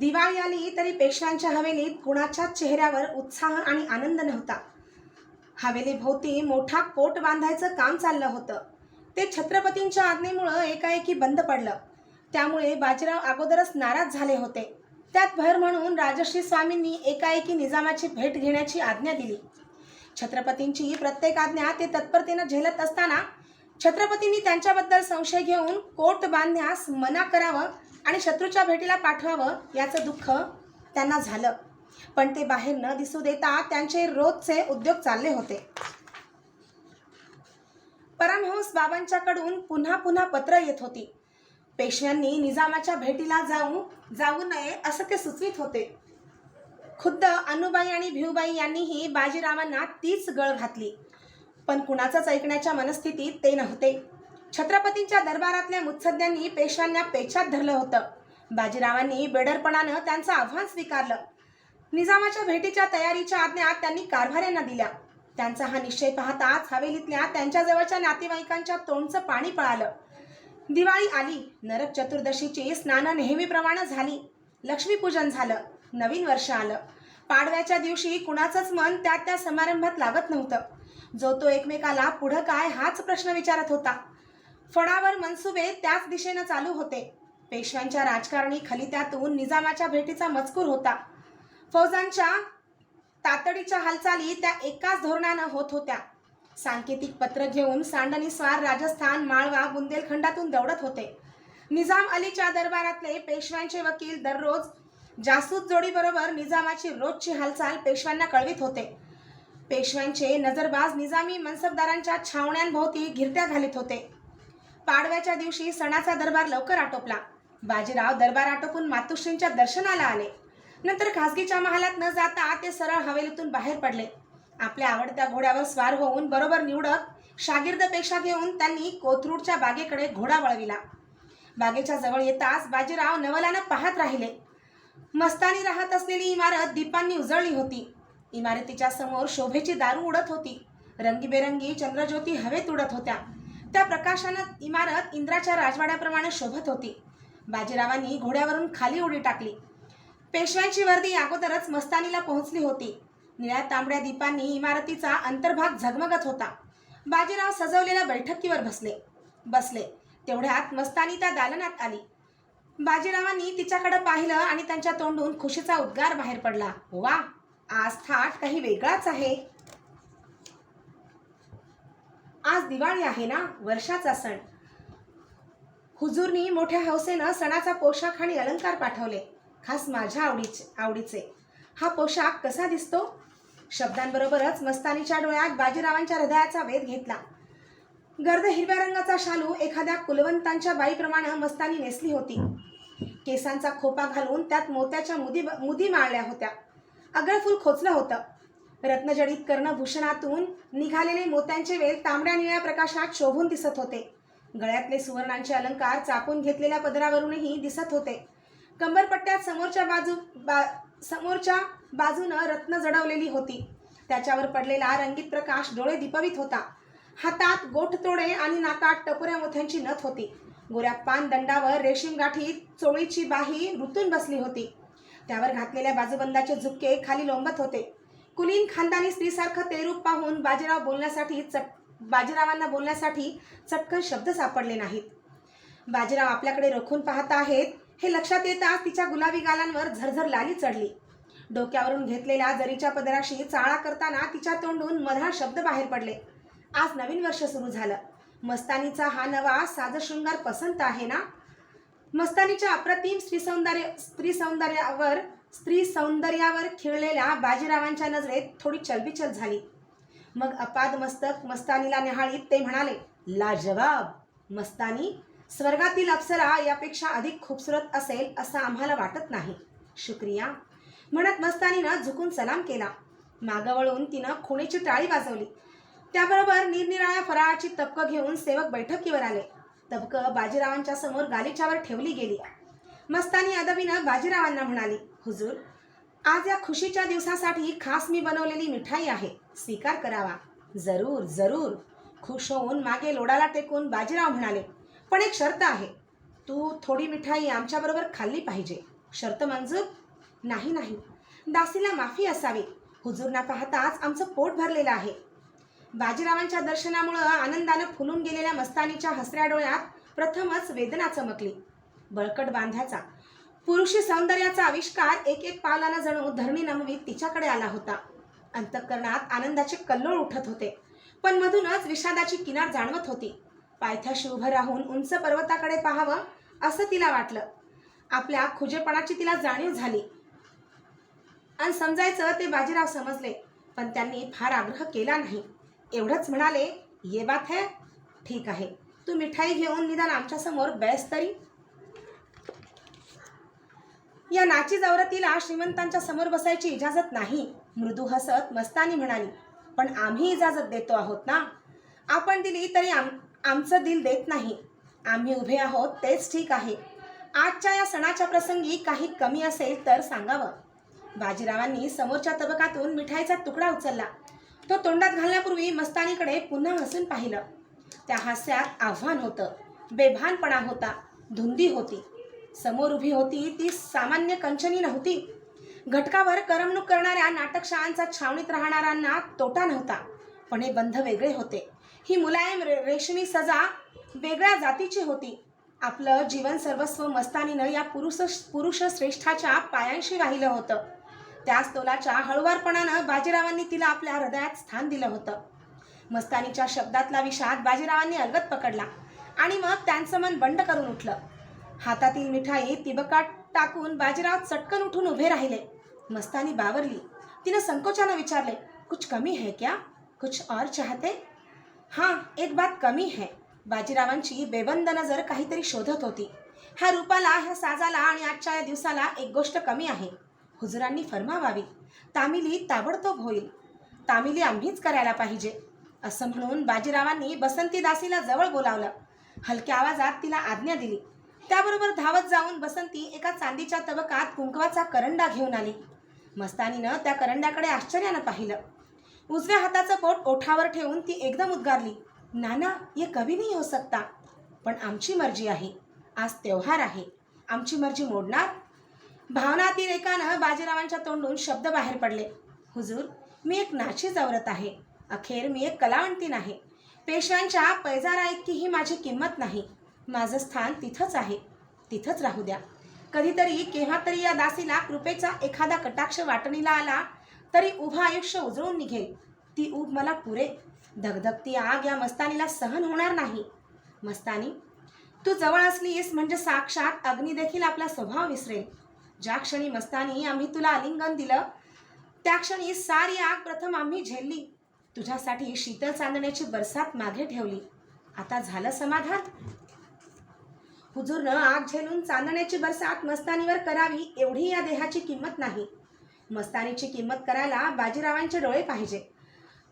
दिवाळी आली तरी पेशव्यांच्या हवेलीत कुणाच्याच चेहऱ्यावर उत्साह आणि आनंद नव्हता. हवेली भोवती मोठा कोट बांधायचं काम चाललं होतं. ते छत्रपतींच्या आज्ञेमुळं एकाएकी बंद पडलं. त्यामुळे बाजीराव अगोदरच नाराज झाले होते. त्यात भर म्हणून राजश्री स्वामींनी एकाएकी निजामाची भेट घेण्याची आज्ञा दिली. छत्रपतींची प्रत्येक आज्ञा ते तत्परतेनं झेलत असताना छत्रपतींनी त्यांच्याबद्दल संशय घेऊन कोट बांधण्यास मना करावं आणि शत्रूच्या भेटीला पाठवावं याचं दुःख त्यांना झालं. पण ते बाहेर न दिसू देता त्यांचे रोजचे उद्योग चालले होते. परमहंस बाबांच्याकडून पुन्हा पुन्हा पत्र येत होती. पेशव्यांनी निजामाच्या भेटीला जाऊ जाऊ नये असं ते सुचवित होते. खुद्द अनुबाई आणि भिऊबाई यांनीही बाजीरावांना तीच गळ घातली. पण कुणाचंच ऐकण्याच्या मनस्थितीत ते नव्हते. छत्रपतींच्या दरबारातल्या मुत्सद्यांनी पेशव्यांना पेचात धरलं होतं. बाजीरावांनी बेडरपणानं त्यांचं आव्हान स्वीकारलं. निजामाच्या भेटीच्या तयारीच्या आज्ञा त्यांनी कारभाऱ्यांना दिल्या. त्यांचा हा निश्चय पाहताच हवेलीतल्या त्यांच्या जवळच्या नातेवाईकांच्या तोंडचं पाणी पळालं. दिवाळी आली नरक चतुर्दशीची स्नानं नेहमीप्रमाणे झाली. लक्ष्मीपूजन झालं नवीन वर्ष आलं. पाडव्याच्या दिवशी कुणाचंच मन त्या त्या समारंभात लागत नव्हतं. जो तो एकमेकाला पुढं काय हाच प्रश्न विचारत होता. फळावर मनसुबे त्याच दिशेनं चालू होते. पेशव्यांच्या राजकारणी खलित्यातून निजामाच्या भेटीचा मजकूर होता. फौजांच्या तातडीच्या हालचाली त्या एकाच धोरणानं होत होत्या. सांकेतिक पत्र घेऊन सांडणीस्वार राजस्थान माळवा बुंदेलखंडातून दौडत होते. निजाम अलीच्या दरबारातले पेशव्यांचे वकील दररोज जासूस जोडीबरोबर निजामाची रोजची हालचाल पेशव्यांना कळवित होते. पेशव्यांचे नजरबाज निजामी मनसबदारांच्या छावण्यांभोवती घिरट्या घालीत होते. पाडव्याच्या दिवशी सणाचा दरबार लवकर आटोपला. बाजीराव दरबार आटोपून मातुश्रींच्या दर्शनाला आले. नंतर खासगीच्या महालात न जाता ते सरळ हवेलीतून बाहेर पडले. आपल्या आवडत्या घोड्यावर स्वार होऊन बरोबर निवडक शागिर्दपेक्षा घेऊन त्यांनी कोथरूडच्या बागेकडे घोडा वळविला. बागेच्या जवळ येताच बाजीराव नवलानं पाहत राहिले. मस्तानी राहत असलेली इमारत दीपांनी उजळली होती. इमारतीच्या समोर शोभेची दारू उडत होती. रंगीबेरंगी चंद्रज्योती हवेत उडत होत्या. त्या प्रकाशानं इमारत इंद्राच्या राजवाड्याप्रमाणे शोभत होती. बाजीरावांनी घोड्यावरून खाली उडी टाकली. पेशव्यांची वर्दी अगोदरच मस्तानीला पोहोचली होती. निळ्या तांबड्या दीपांनी इमारतीचा अंतर्भाग झगमगत होता. बाजीराव सजवलेल्या बैठकीवर बसले. बसले. तेवढ्यात मस्तानी त्या दालनात आली. बाजीरावांनी तिच्याकडे पाहिलं आणि त्यांच्या तोंडून खुशीचा उद्गार बाहेर पडला. वा आज थाट काही वेगळाच आहे. आज दिवाळी आहे ना वर्षाचा सण. हुजूरनी मोठ्या हौसेनं सणाचा पोशाख आणि अलंकार पाठवले खास माझ्या आवडीचे आवडीचे. हा पोशाख कसा दिसतो? शब्दांबरोबरच मस्तानीच्या डोळ्यात बाजीरावांच्या हृदयाचा वेध घेतला. गर्द हिरव्या रंगाचा शालू एखाद्या कुलवंतांच्या बाईप्रमाणे मस्तानी नेसली होती. केसांचा खोपा घालून त्यात मोत्याच्या मुदी मुदी माळल्या होत्या. अगळफूल खोचलं होतं. रत्नजडित कर्णभूषणातून निघालेले मोत्यांचे वेल तांबड्या निळ्या प्रकाशात शोभून दिसत होते. गळ्यातले सुवर्णांचे अलंकार चापून घेतलेल्या पदरावरूनही दिसत होते. कंबरपट्ट्यात समोरच्या बाजू बा समोरच्या बाजूनं रत्न जडवलेली होती. त्याच्यावर पडलेला रंगीत प्रकाश डोळे दिपवित होता. हातात गोठ तोडे आणि नाकात टपुऱ्या मोत्यांची नथ होती. गोऱ्या पान दंडावर रेशीम गाठीत चोळीची बाही रुतून बसली होती. त्यावर घातलेल्या बाजूबंदाचे झुपके खाली लोंबत होते. कुलीन खानदानी स्त्रीसारखं ते रूप पाहून बाजीराव बोलण्यासाठी चट बाजीरावांना बोलण्यासाठी चटकन शब्द सापडले नाहीत. बाजीराव आपल्याकडे रोखून पाहत आहेत हे लक्षात येताच तिच्या गुलाबी गालांवर झरझर लाली चढली. डोक्यावरून घेतलेल्या जरीच्या पदराशी चाळा करताना तिच्या तोंडून मधाळ शब्द बाहेर पडले. आज नवीन वर्ष सुरू झालं. मस्तानीचा हा नवा साजशृंगार पसंत आहे ना? मस्तानीच्या अप्रतिम स्त्री सौंदर्य स्त्री सौंदर्यावर स्त्री सौंदर्यावर खिळलेल्या बाजीरावांच्या नजरेत थोडी चलबिचल झाली. मग अपाद मस्तक मस्तानीला निहाळीत ते म्हणाले लाजवाब! मस्तानी स्वर्गातील अप्सरा यापेक्षा अधिक खूबसूरत असेल असं आम्हाला वाटत नाही. शुक्रिया. म्हणत मस्तानीनं झुकून सलाम केला. मागं वळून तिनं खुणेची टाळी वाजवली. त्याबरोबर निरनिराळ्या फराळाची तबकं घेऊन सेवक बैठकीवर आले. तबकं बाजीरावांच्या समोर गालिच्यावर ठेवली गेली. मस्तानी अदबीनं बाजीरावांना म्हणाली हुजूर आज या खुशीच्या दिवसासाठी खास मी बनवलेली मिठाई आहे. स्वीकार करावा. जरूर जरूर. खुश होऊन मागे लोडाला टेकून बाजीराव म्हणाले पण एक शर्त आहे. तू थोडी मिठाई आमच्याबरोबर खाल्ली पाहिजे. शर्त मंजूर? नाही नाही. दासीला माफी असावी. हुजूरना पाहताच आमचं पोट भरलेलं आहे. बाजीरावांच्या दर्शनामुळं आनंदानं फुलून गेलेल्या मस्तानीच्या हसऱ्या डोळ्यात प्रथमच वेदना चमकली. बळकट बांध्याचा पुरुषी सौंदर्याचा आविष्कार एक एक पावलानं जणू धरणी नमवीत तिच्याकडे आला होता. अंतःकरणात आनंदाचे कल्लोळ उठत होते. पण मधूनच विषादाची किनार जाणवत होती. पायथ्याशी उभं राहून उंच पर्वताकडे पाहावं असं तिला वाटलं. आपल्या खुजेपणाची तिला जाणीव झाली. आणि समजायचं ते बाजीराव समजले पण त्यांनी फार आग्रह केला नाही. एवढंच म्हणाले ये बात है ठीक आहे. तू मिठाई घेऊन निदान आमच्यासमोर बेस्त तरी. या नाची जवरतीला श्रीमंतांच्या समोर बसायची इजाजत नाही. मृदू हसत मस्तानी म्हणाली पण आम्ही इजाजत देतो आहोत ना? आपण दिली तरी आम आमचं दिल देत नाही. आम्ही उभे आहोत तेच ठीक आहे. आजच्या या सणाच्या प्रसंगी काही कमी असेल तर सांगावं. बाजीरावांनी समोरच्या तबकातून मिठाईचा तुकडा उचलला. तो तोंडात घालण्यापूर्वी मस्तानीकडे पुन्हा हसून पाहिलं. त्या हास्यात आव्हान होतं. बेभानपणा होता. धुंदी होती. समोर उभी होती ती सामान्य कंचनी नव्हती. घटकावर करमणूक करणाऱ्या नाटकशाळांचा छावणीत राहणाऱ्यांना तोटा नव्हता पण हे बंध वेगळे होते. ही मुलायम रे रेशमी सजा वेगळ्या जातीची होती. आपलं जीवन सर्वस्व मस्तानीनं या पुरुष पुरुष श्रेष्ठाच्या पायांशी वाहिलं होतं. त्याच तोलाच्या हळुवारपणानं बाजीरावांनी तिला आपल्या हृदयात स्थान दिलं होतं. मस्तानीच्या शब्दातला विषाद बाजीरावांनी अलगत पकडला आणि मग त्यांचं मन बंड करून उठलं. हातातील मिठाई तिबकात टाकून बाजीराव चटकन उठून उभे राहिले. मस्तानी बावरली. तिनं संकोचानं विचारले कुछ कमी है क्या? कुछ और चाहते? हां एक बात कमी है. बाजीरावांची बेबंद नजर काहीतरी शोधत होती. ह्या रूपाला ह्या साजाला आणि आजच्या या दिवसाला एक गोष्ट कमी आहे. हुजुरांनी फरमावावी. तामिली ताबडतोब होईल. तामिली आम्हीच करायला पाहिजे. असं म्हणून बाजीरावांनी बसंती दासीला जवळ बोलावलं. हलक्या आवाजात तिला आज्ञा दिली. त्याबरोबर धावत जाऊन बसंती एका चांदीच्या तबकात कुंकवाचा करंडा घेऊन आली. मस्तानीनं त्या करंड्याकडे आश्चर्यानं पाहिलं. उजव्या हाताचं बोट ओठावर ठेवून ती एकदम उद्गारली. नाना ये कवी नाही हो सकता. पण आमची मर्जी आहे. आज त्योहार आहे. आमची मर्जी मोडणार. भावनातील एकानं बाजीरावांच्या तोंडून शब्द बाहेर पडले. हुजूर मी एक नाची औरत आहे. अखेर मी एक कलावंतीन आहे पेशव्यांच्या पैजारा इतकीही माझी किंमत नाही. माझं स्थान तिथंच आहे. तिथंच राहू द्या. कधीतरी केव्हा तरी या दासीला कृपेचा एखादा कटाक्ष वाटणीला आला तरी उभं आयुष्य उजळून निघेल. ती ऊब मला पुरे. धगधगती आग या मस्तानीला सहन होणार नाही. मस्तानी तू जवळ असलीस म्हणजे साक्षात अग्नी देखील आपला स्वभाव विसरेल. ज्या क्षणी मस्तानी आम्ही तुला आलिंगन दिलं त्या क्षणी सारी आग प्रथम आम्ही झेलली. तुझ्यासाठी शीतल चांदण्याची बरसात मागे ठेवली. आता झालं समाधान? हुजूरनं आग झेलून चांदण्याची बरसात मस्तानीवर करावी एवढी या देहाची किंमत नाही. मस्तानीची किंमत करायला बाजीरावांचे डोळे पाहिजे.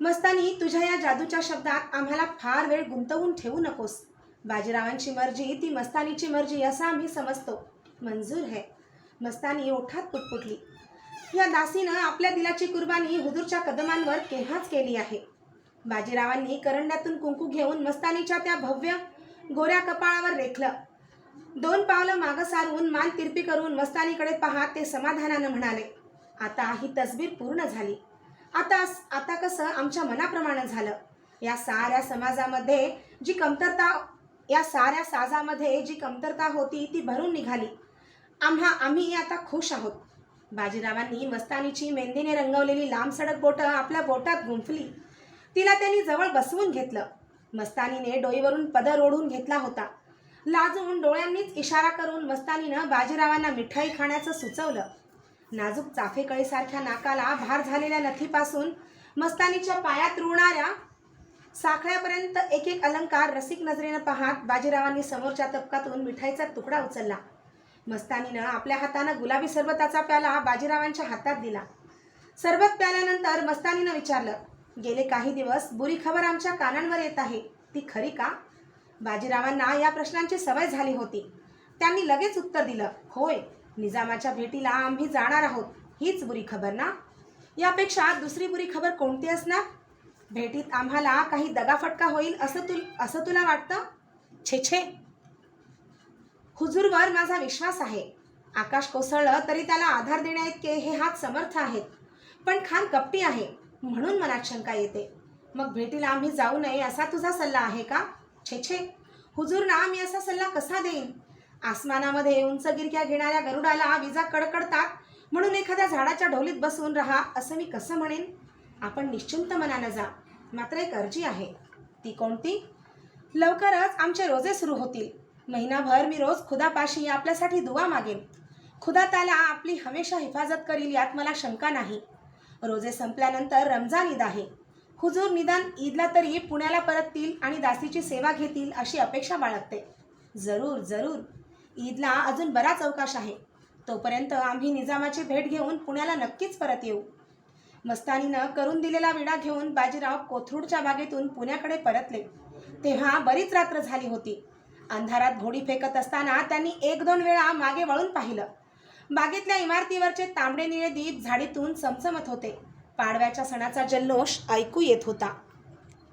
मस्तानी तुझ्या या जादूच्या शब्दात आम्हाला फार वेळ गुंतवून ठेवू नकोस. बाजीरावांची मर्जी ती मस्तानीची मर्जी असं आम्ही समजतो. मंजूर है. मस्तानी ओठात पुटपुटली. या दासीनं आपल्या दिलाची कुर्बानी हुजूरच्या कदमांवर केव्हाच केली आहे? बाजीरावांनी करंड्यातून कुंकू घेऊन मस्तानीच्या त्या भव्य गोऱ्या कपाळावर रेखलं. दोन पावलं मागं सारून मान तिरपी करून मस्तानीकडे पाहात ते समाधानानं म्हणाले. आता ही तसबीर पूर्ण झाली. आता आता कसं आमच्या मनाप्रमाणे झालं. या साऱ्या समाजामध्ये जी कमतरता या साऱ्या साजामध्ये जी कमतरता होती ती भरून निघाली. आम्हा आम्ही आता खुश आहोत. बाजीरावांनी मस्तानीची मेहंदीने रंगवलेली लांब सडक बोटं आपल्या बोटात गुंफली. तिला त्यांनी जवळ बसवून घेतलं. मस्तानीने डोईवरून पदर ओढून घेतला होता. लाजून डोळ्यांनीच इशारा करून मस्तानीनं बाजीरावांना मिठाई खाण्याचं सुचवलं. नाजूक चाफेकळीसारख्या नाकाला भार झालेल्या नथीपासून मस्तानीच्या पायात रुळणाऱ्या साखळ्यापर्यंत एक एक अलंकार रसिक नजरेनं पाहत बाजीरावांनी समोरच्या तबकातून मिठाईचा तुकडा उचलला. मस्तानीनं आपल्या हातानं गुलाबी सरबताचा प्याला बाजीरावांच्या हातात दिला. सरबत प्याल्यानंतर मस्तानीनं विचारलं गेले काही दिवस बुरी खबर आमच्या कानांवर येत आहे ती खरी का? बाजीरावांना या प्रश्नांची सवय झाली होती. त्यांनी लगेच उत्तर दिलं होय निजामाच्या भेटीला आम्ही जाणार आहोत. हीच बुरी खबर ना? यापेक्षा दुसरी बुरी खबर कोणती असणार? भेटीत आम्हाला काही दगाफटका होईल असं तु असं तुला वाटतं? छे छे. हुजूरवर माझा विश्वास आहे. आकाश कोसळलं तरी त्याला आधार देण्याइतके हे हात समर्थ आहेत. पण खान कपटी आहे म्हणून मनात शंका येते. मग भेटीला आम्ही जाऊ नये असा तुझा सल्ला आहे का? छे छे. हुजूरना मी असा सल्ला कसा देईन? आसमानामध्ये उंच गिरक्या घेणाऱ्या गरुडाला विजा कडकडतात म्हणून एखाद्या झाडाच्या ढोलीत बसून राहा असं मी कसं म्हणेन? आपण निश्चिंत मनानं जा. मात्र एक अर्जी आहे. ती कोणती? लवकरच आमचे रोजे सुरू होतील. महिनाभर मी रोज खुदापाशी आपल्यासाठी दुवा मागेन. खुदा त्याला आपली हमेशा हिफाजत करील यात मला शंका नाही. रोजे संपल्यानंतर रमजान ईद आहे. हुजूर निदान ईदला तरी पुण्याला परततील आणि दासीची सेवा घेतील अशी अपेक्षा बाळगते. जरूर जरूर. ईदला अजून बराच अवकाश आहे. तोपर्यंत आम्ही निजामाची भेट घेऊन पुण्याला नक्कीच परत येऊ. मस्तानीनं करून दिलेला विडा घेऊन बाजीराव कोथरूडच्या बागेतून पुण्याकडे परतले. तेव्हा बरीच रात्र झाली होती. अंधारात घोडी फेकत असताना त्यांनी एक दोन वेळा मागे वळून पाहिलं. बागेतल्या इमारतीवरचे तांबडे निळे दीप झाडीतून चमचमत होते. पाडव्याच्या सणाचा जल्लोष ऐकू येत होता.